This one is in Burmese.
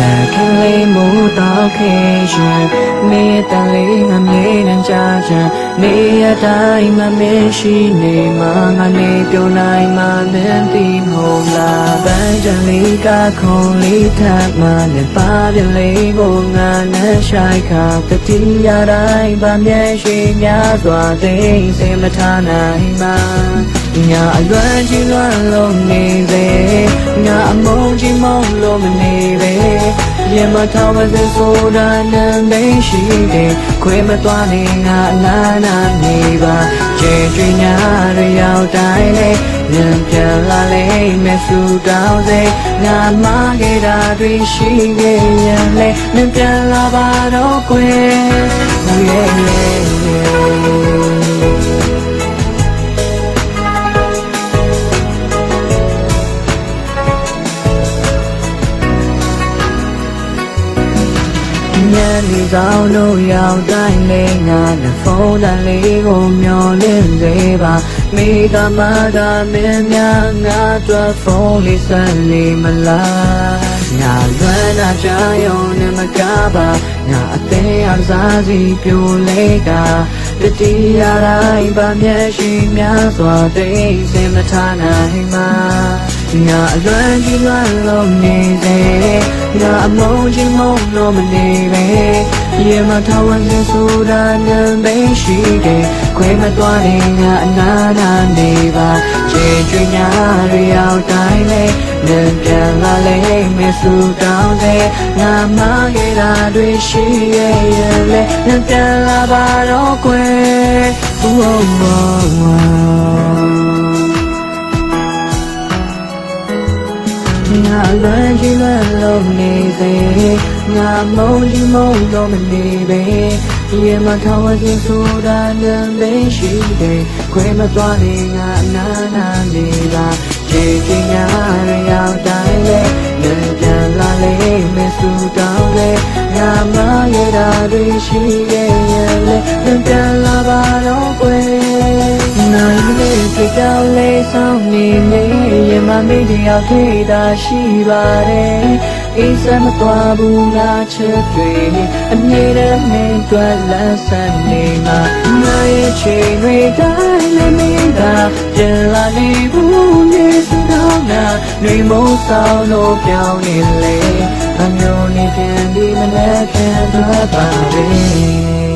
နာခင်လေးမိုးတော့ခေရှင်မေတ္တလေးငါမေးနှံကြချင်နေရတိုင်းမမေးရှိနေမှာငါနေပြုံးနိုင်မှမသိမို့လားပန်းချင်လေးကခုံလေးထပ်မှလည်းပါပြလေးကိုငါနဲ့ဆိုင်ခါတတိယတိုင်းဗမျက်ရှိများစွာသိစိတ်မထားနိုင်မှာညာအလွမ်းကြီးလွမ်းလုံးနေစေညာအမုန်းကြီးမုန်းလို့မနေ ပဲရင်မထောင်မစဆိုတာနဲ့မရှိတယ်ခွေမသွားနေငါအနာနာနေပါကျေကျွညာရရောက်တိုင်းလေညံပြန်လာလေမဆူတောင်းစေငါမခဲ့တာတွေရှိခဲ့ရင်လေညံပြန်လာပါတော့ကွယ် yeah, ညနေဆောင်တို့ရောက်တိုင်းလေးငါနဲ့ဖုန်းတန်လေးကိုမျောလင့်စေပါမိကမသာမင်းများငါတို့ဖုန်းလေးဆက်လေးမလားညာလွမ်းနာချယုံနဲ့မကားပါညာအသေးအစားစီပြိုလေးတာတတိယတိုင်းဗမျက်ရှိများစွာသိစင်မထားနိုင်မှာ ညာအလွမ်းကြီးလွမ်းလုံးနေစေညာအမုန်းကြီးမုန်းလို့မနေပဲရေမထဝန်းဆိုတာနဲ့ပဲရှိတယ်ခွေမသွားရင်ငါအနာနာနေပါကျေကျွညာရရောက်တိုင်းလေနံပြန်လာလေမဆူတောင်းတဲ့ငါမခဲ့တာတွေရှိရဲ့ရဲ့လေနံပြန်လာပါတော့ကွယ် Oh, oh, oh, oh. ငါလွမ်းကြီးလွမ်းလုံးနေစေငါမုန်းကြီးမုန်းတော့မနေပဲရေမထောင်ဝစင်ဆိုတာနဲ့ပဲရှိတယ်ခွေမသွားနေငါအနာနာနေပါခြေချင်းညာရရောက်တိုင်းလေလည်းပြန်လာလေမဆူတောင်းလေငါမရတာတွေရှိရဲ့ရဲ့လေလည်းပြန်လာပါတော့ကွယ်နိုင်လေးကြကြောင်လေးဆောင်နေနေ ရမမေးတယောက်ထိတာရှိပါတယ်အေးစမသွားဘူးငါချစ်တွေအမြဲတမ်းမင်းတွေ့လန်းဆန်းနေမှာငါရဲ့ချိန်တွေတိုင်းလည်းမင်းသာပြန်လာနေဘူးမြေစတော့ငါနေမိုးဆောင်လို့ပြောင်းနေလေအမျိုးနေပြန်ဒီမနေ့ပြန်တွေ့ပါပဲ